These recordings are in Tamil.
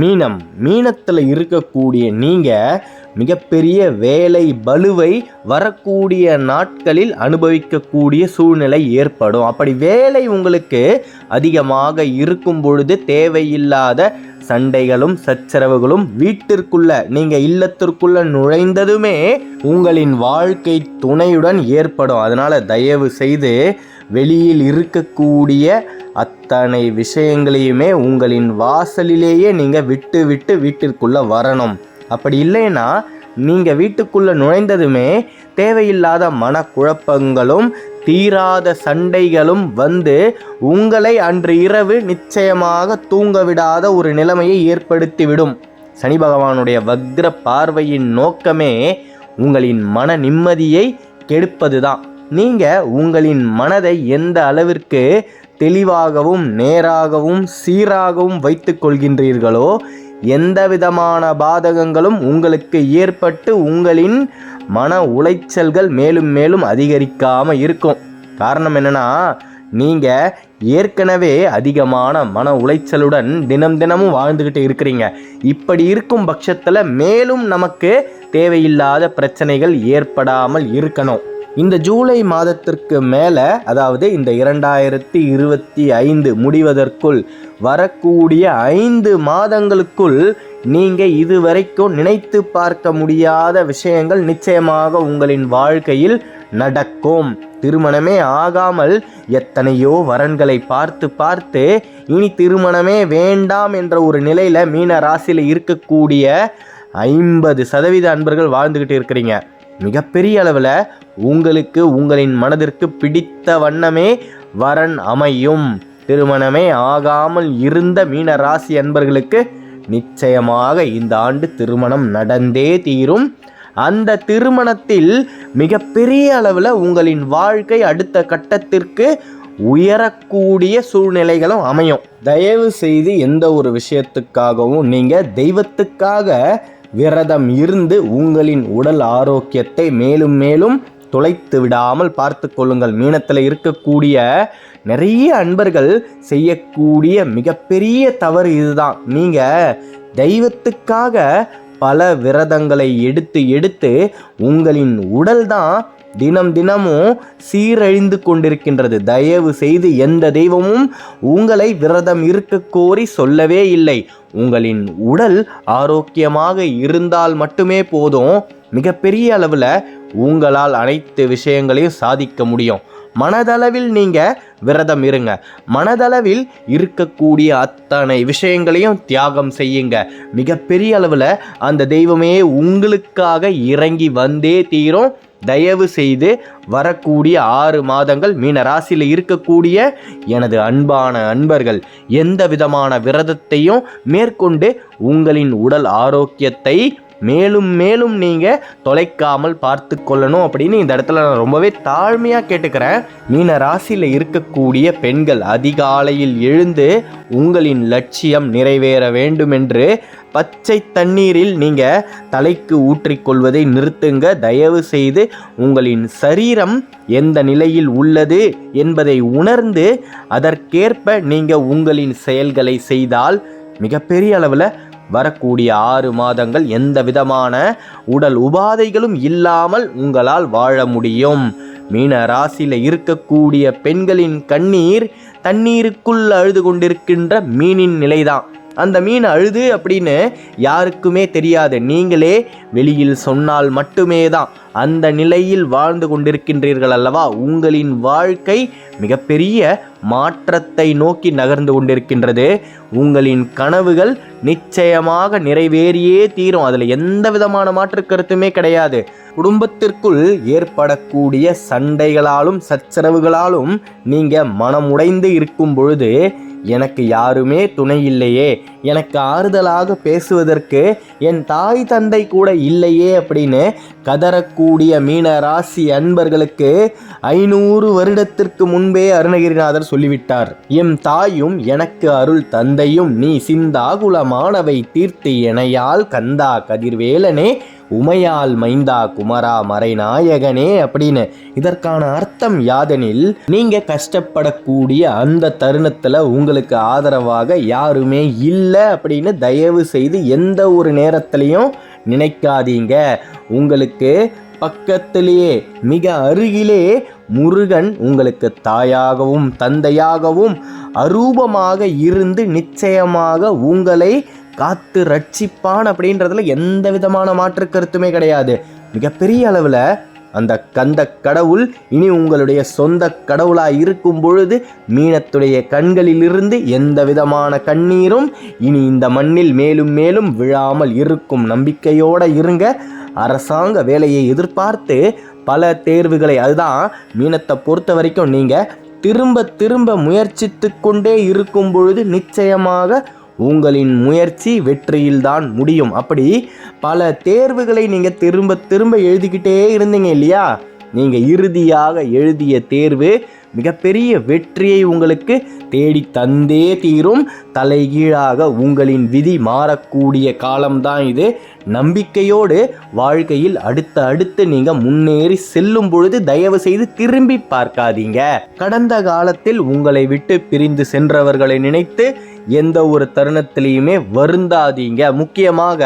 மீனம் மீனத்தில் இருக்கக்கூடிய நீங்கள் மிகப்பெரிய வேலை பலுவை வரக்கூடிய நாட்களில் அனுபவிக்கக்கூடிய சூழ்நிலை ஏற்படும். அப்படி வேலை உங்களுக்கு அதிகமாக இருக்கும் பொழுது தேவையில்லாத சண்டைகளும் சச்சரவுகளும் வீட்டிற்குள்ள நீங்கள் இல்லத்திற்குள்ள நுழைந்ததுமே உங்களின் வாழ்க்கை துணையுடன் ஏற்படும். அதனால் தயவு செய்து வெளியில் இருக்கக்கூடிய அத்தனை விஷயங்களையுமே உங்களின் வாசலிலேயே நீங்கள் விட்டு விட்டு வீட்டிற்குள்ளே வரணும். அப்படி இல்லைன்னா நீங்கள் வீட்டுக்குள்ளே நுழைந்ததுமே தேவையில்லாத மனக்குழப்பங்களும் தீராத சண்டைகளும் வந்து உங்களை அன்று இரவு நிச்சயமாக தூங்க விடாத ஒரு நிலைமையை ஏற்படுத்திவிடும். சனி பகவானுடைய வக்ர பார்வையின் நோக்கமே உங்களின் மன நிம்மதியை கெடுப்பதுதான். நீங்கள் உங்களின் மனதை எந்த அளவிற்கு தெளிவாகவும் நேராகவும் சீராகவும் வைத்து கொள்கின்றீர்களோ எந்த விதமான பாதகங்களும் உங்களுக்கு ஏற்பட்டு உங்களின் மன உளைச்சல்கள் மேலும் மேலும் அதிகரிக்காமல் இருக்கும். காரணம் என்னென்னா நீங்கள் ஏற்கனவே அதிகமான மன உளைச்சலுடன் தினம் தினமும் வாழ்ந்துக்கிட்டு இருக்கிறீங்க. இப்படி இருக்கும் பட்சத்தில் மேலும் நமக்கு தேவையில்லாத பிரச்சனைகள் ஏற்படாமல் இருக்கணும். இந்த ஜூலை மாதத்திற்கு மேலே அதாவது இந்த இரண்டாயிரத்தி இருபத்தி ஐந்து முடிவதற்குள் வரக்கூடிய ஐந்து மாதங்களுக்குள் நீங்கள் இதுவரைக்கும் நினைத்து பார்க்க முடியாத விஷயங்கள் நிச்சயமாக உங்களின் வாழ்க்கையில் நடக்கும். திருமணமே ஆகாமல் எத்தனையோ வரன்களை பார்த்து பார்த்து இனி திருமணமே வேண்டாம் என்ற ஒரு நிலையில் மீன ராசியில் இருக்கக்கூடிய ஐம்பது சதவீத அன்பர்கள் வாழ்ந்துக்கிட்டு இருக்கிறீங்க. மிகப்பெரிய அளவில் உங்களுக்கு உங்களின் மனதிற்கு பிடித்த வண்ணமே வரன் அமையும். திருமணமே ஆகாமல் இருந்த மீன ராசி அன்பர்களுக்கு நிச்சயமாக இந்த ஆண்டு திருமணம் நடந்தே தீரும். அந்த திருமணத்தில் மிகப்பெரிய அளவில் உங்களின் வாழ்க்கை அடுத்த கட்டத்திற்கு உயரக்கூடிய சூழ்நிலைகளும் அமையும். தயவு செய்து எந்த ஒரு விஷயத்துக்காகவும் நீங்கள் தெய்வத்துக்காக விரதம் இருந்து உங்களின் உடல் ஆரோக்கியத்தை மேலும் மேலும் துளைத்து விடாமல் பார்த்து கொள்ளுங்கள். மீனத்தில் இருக்கக்கூடிய நிறைய அன்பர்கள் செய்யக்கூடிய மிகப்பெரிய தவறு இதுதான். நீங்கள் தெய்வத்துக்காக பல விரதங்களை எடுத்து எடுத்து உங்களின் உடல் தான் தினம் தினமும் சீரழிந்து கொண்டிருக்கின்றது. தயவு செய்து எந்த தெய்வமும் உங்களை விரதம் இருக்க கோரி சொல்லவே இல்லை. உங்களின் உடல் ஆரோக்கியமாக இருந்தால் மட்டுமே போதும். மிகப்பெரிய அளவில் உங்களால் அனைத்து விஷயங்களையும் சாதிக்க முடியும். மனதளவில் நீங்கள் விரதம் இருங்க. மனதளவில் இருக்கக்கூடிய அத்தனை விஷயங்களையும் தியாகம் செய்யுங்க. மிகப்பெரிய அளவில் அந்த தெய்வமே உங்களுக்காக இறங்கி வந்தே தீரும். தயவு செய்து வரக்கூடிய ஆறு மாதங்கள் மீன ராசியில் இருக்கக்கூடிய எனது அன்பான அன்பர்கள் எந்த விதமான விரதத்தையும் மேற்கொண்டு உங்களின் உடல் ஆரோக்கியத்தை மேலும் மேலும் நீங்கள் தொலைக்காமல் பார்த்து கொள்ளணும் அப்படின்னு இந்த இடத்துல நான் ரொம்பவே தாழ்மையாக கேட்டுக்கிறேன். மீன ராசியில் இருக்கக்கூடிய பெண்கள் அதிகாலையில் எழுந்து உங்களின் லட்சியம் நிறைவேற வேண்டும் என்று பச்சை தண்ணீரில் நீங்கள் தலைக்கு ஊற்றிக்கொள்வதை நிறுத்துங்க. தயவு செய்து உங்களின் சரீரம் எந்த நிலையில் உள்ளது என்பதை உணர்ந்து அதற்கேற்ப நீங்கள் உங்களின் செயல்களை செய்தால் மிகப்பெரிய அளவில் வரக்கூடிய ஆறு மாதங்கள் எந்த விதமான உடல் உபாதைகளும் இல்லாமல் உங்களால் வாழ முடியும். மீன ராசியில் இருக்கக்கூடிய பெண்களின் கண்ணீர் தண்ணீருக்குள் அழுது கொண்டிருக்கின்ற மீனின் நிலைதான். அந்த மீன் அழுது அப்படின்னு யாருக்குமே தெரியாது. நீங்களே வெளியில் சொன்னால் மட்டுமே தான் அந்த நிலையில் வாழ்ந்து கொண்டிருக்கின்றீர்கள் அல்லவா? உங்களின் வாழ்க்கை மிகப்பெரிய மாற்றத்தை நோக்கி நகர்ந்து கொண்டிருக்கின்றது. உங்களின் கனவுகள் நிச்சயமாக நிறைவேறியே தீரும். அதில் எந்த விதமான மாற்று கருத்துமே கிடையாது. குடும்பத்திற்குள் ஏற்படக்கூடிய சண்டைகளாலும் சச்சரவுகளாலும் நீங்கள் மனமுடைந்து இருக்கும் பொழுது எனக்கு யாருமே துணை இல்லையே. எனக்கு ஆறுதலாக பேசுவதற்கு என் தாய் தந்தை கூட இல்லையே அப்படின்னு கூடிய மீன ராசி அன்பர்களுக்கு ஐநூறு வருடத்திற்கு முன்பே அருணகிரிநாதர் சொல்லிவிட்டார். எம் தாயும் எனக்கு அருள் தந்தையும் நீ சிந்தாகுலமானவை தீர்த்து எனையால் கந்தா கதிர்வேலனே உமையால் மைந்தா குமரா மறைநாயகனே அப்படின்னு இதற்கான அர்த்தம் யாதெனில் நீங்க கஷ்டப்படக்கூடிய அந்த தருணத்துல உங்களுக்கு ஆதரவாக யாருமே இல்லை அப்படின்னு தயவு செய்து எந்த ஒரு நேரத்திலையும் நினைக்காதீங்க. உங்களுக்கு பக்கத்திலேயே மிக அருகிலே முருகன் உங்களுக்கு தாயாகவும் தந்தையாகவும் அரூபமாக இருந்து நிச்சயமாக உங்களை காத்து ரட்சிப்பான் அப்படின்றதுல எந்த விதமான மாற்று கருத்துமே கிடையாது. மிகப்பெரிய அளவில் அந்த கந்த கடவுள் இனி உங்களுடைய சொந்த கடவுளாக இருக்கும் பொழுது மீனத்துடைய கண்களிலிருந்து எந்த விதமான கண்ணீரும் இனி இந்த மண்ணில் மேலும் மேலும் விழாமல் இருக்கும் நம்பிக்கையோடு இருங்க. அரசாங்க வேலையை எதிர்பார்த்து பல தேர்வுகளை அதுதான் மீனத்தை பொறுத்த வரைக்கும் நீங்கள் திரும்ப திரும்ப முயற்சித்து கொண்டே இருக்கும் பொழுது நிச்சயமாக உங்களின் முயற்சி வெற்றியில்தான் முடியும். அப்படி பல தேர்வுகளை நீங்கள் திரும்ப திரும்ப எழுதிக்கிட்டே இருந்தீங்க இல்லையா? நீங்கள் இறுதியாக எழுதிய தேர்வு மிகப்பெரிய வெற்றியை உங்களுக்கு தேடி தந்தே தீரும். தலைகீழாக உங்களின் விதி மாறக்கூடிய காலம்தான் இது. நம்பிக்கையோடு வாழ்க்கையில் அடுத்த அடுத்து நீங்க முன்னேறி செல்லும் பொழுது தயவு செய்து திரும்பி பார்க்காதீங்க. கடந்த காலத்தில் உங்களை விட்டு பிரிந்து சென்றவர்களை நினைத்து எந்த ஒரு தருணத்திலையுமே வருந்தாதீங்க. முக்கியமாக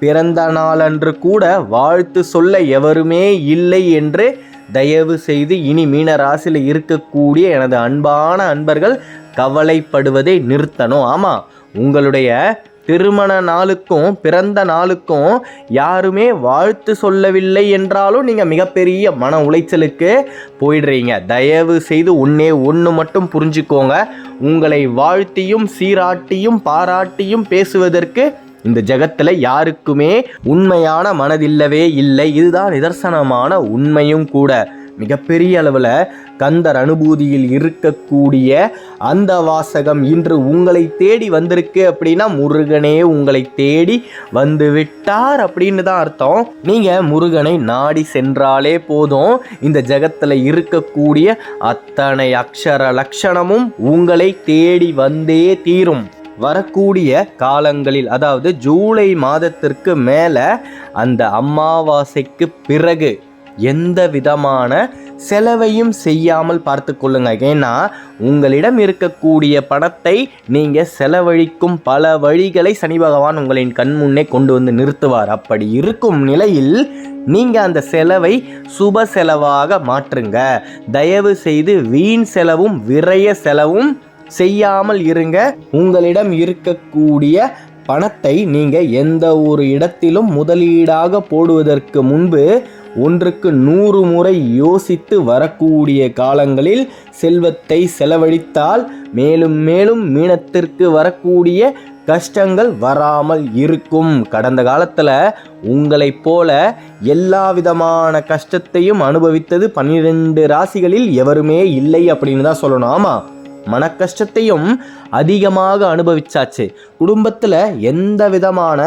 பிறந்த நாளன்று கூட வாழ்த்து சொல்ல எவருமே இல்லை என்று தயவு செய்து இனி மீன ராசியில் இருக்கக்கூடிய எனது அன்பான அன்பர்கள் கவலைப்படுவதை நிறுத்தணும். ஆமாம் உங்களுடைய திருமண நாளுக்கும் பிறந்த நாளுக்கும் யாருமே வாழ்த்து சொல்லவில்லை என்றாலும் நீங்கள் மிகப்பெரிய மன உளைச்சலுக்கு போயிடுறீங்க. தயவு செய்து ஒன்றே ஒன்று மட்டும் புரிஞ்சுக்கோங்க. உங்களை வாழ்த்தியும் சீராட்டியும் பாராட்டியும் பேசுவதற்கு இந்த ஜகத்தில் யாருக்குமே உண்மையான மனதில்லவே இல்லை. இதுதான் நிதர்சனமான உண்மையும் கூட. மிகப்பெரிய அளவில் கந்தர் அனுபூதியில் இருக்கக்கூடிய அந்த வாசகம் இன்று உங்களை தேடி வந்திருக்கு அப்படின்னா முருகனே உங்களை தேடி வந்து விட்டார் அப்படின்னு தான் அர்த்தம். நீங்கள் முருகனை நாடி சென்றாலே போதும். இந்த ஜகத்தில் இருக்கக்கூடிய அத்தனை அக்ஷர லட்சணமும் உங்களை தேடி வந்தே தீரும். வரக்கூடிய காலங்களில் அதாவது ஜூலை மாதத்திற்கு மேலே அந்த அமாவாசைக்கு பிறகு எந்த விதமான செலவையும் செய்யாமல் பார்த்து கொள்ளுங்க. ஏன்னா உங்களிடம் இருக்கக்கூடிய பணத்தை நீங்கள் செலவழிக்கும் பல வழிகளை சனி பகவான் உங்களின் கண் முன்னே கொண்டு வந்து நிறுத்துவார். அப்படி இருக்கும் நிலையில் நீங்கள் அந்த செலவை சுப செலவாக மாற்றுங்க. தயவு செய்து வீண் செலவும் விரய செலவும் செய்யாமல் இருங்க. உங்களிடம் இருக்கக்கூடிய பணத்தை நீங்கள் எந்த ஒரு இடத்திலும் முதலீடாக போடுவதற்கு முன்பு ஒன்றுக்கு நூறு முறை யோசித்து வரக்கூடிய காலங்களில் செல்வத்தை செலவழித்தால் மேலும் மேலும் மீனத்திற்கு வரக்கூடிய கஷ்டங்கள் வராமல் இருக்கும். கடந்த காலத்தில் உங்களைப் போல எல்லா விதமான கஷ்டத்தையும் அனுபவித்தது பன்னிரெண்டு ராசிகளில் எவருமே இல்லை அப்படின்னு தான் சொல்லணும். ஆமாம் மன கஷ்டத்தையும் அதிகமாக அனுபவிச்சாச்சு. குடும்பத்தில் எந்த விதமான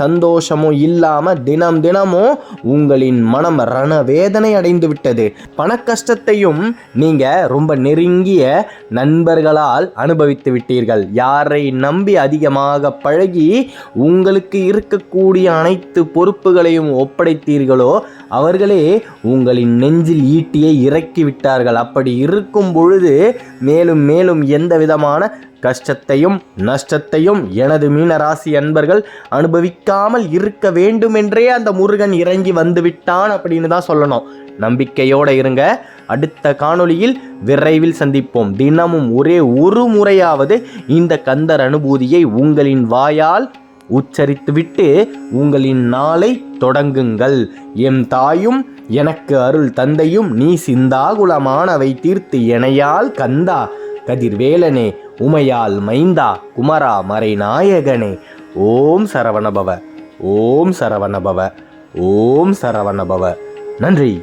சந்தோஷமும் இல்லாமல் தினம் தினமும் உங்களின் மனம் ரண வேதனை அடைந்து விட்டது. பண கஷ்டத்தையும் நீங்கள் ரொம்ப நெருங்கிய நண்பர்களால் அனுபவித்து விட்டீர்கள். யாரை நம்பி அதிகமாக பழகி உங்களுக்கு இருக்கக்கூடிய அனைத்து பொறுப்புகளையும் ஒப்படைத்தீர்களோ அவர்களே உங்களின் நெஞ்சில் ஈட்டியை இறக்கி விட்டார்கள். அப்படி இருக்கும் பொழுது மேலும் மேலும் எந்த விதமான கஷ்டத்தையும் நஷ்டத்தையும் எனது மீனராசி அன்பர்கள் அனுபவிக்காமல் இருக்க வேண்டுமென்றே அந்த முருகன் இறங்கி வந்து விட்டான் அப்படின்னு தான் சொல்லணும். நம்பிக்கையோடு இருங்க. அடுத்த காணொளியில் விரைவில் சந்திப்போம். தினமும் ஒரே ஒரு முறையாவது இந்த கந்தர் அனுபூதியை உங்களின் வாயால் உச்சரித்துவிட்டு உங்களின் நாளை தொடங்குங்கள். என் தாயும் எனக்கு அருள் தந்தையும் நீ சிந்தாகுலமானவை தீர்த்து எனையால் கந்தா. கதிர்வேலனே உமையால் மைந்தா குமரா மறைநாயகனே. ஓம் சரவணபவ ஓம் சரவணபவ ஓம் சரவணபவ. நன்றி.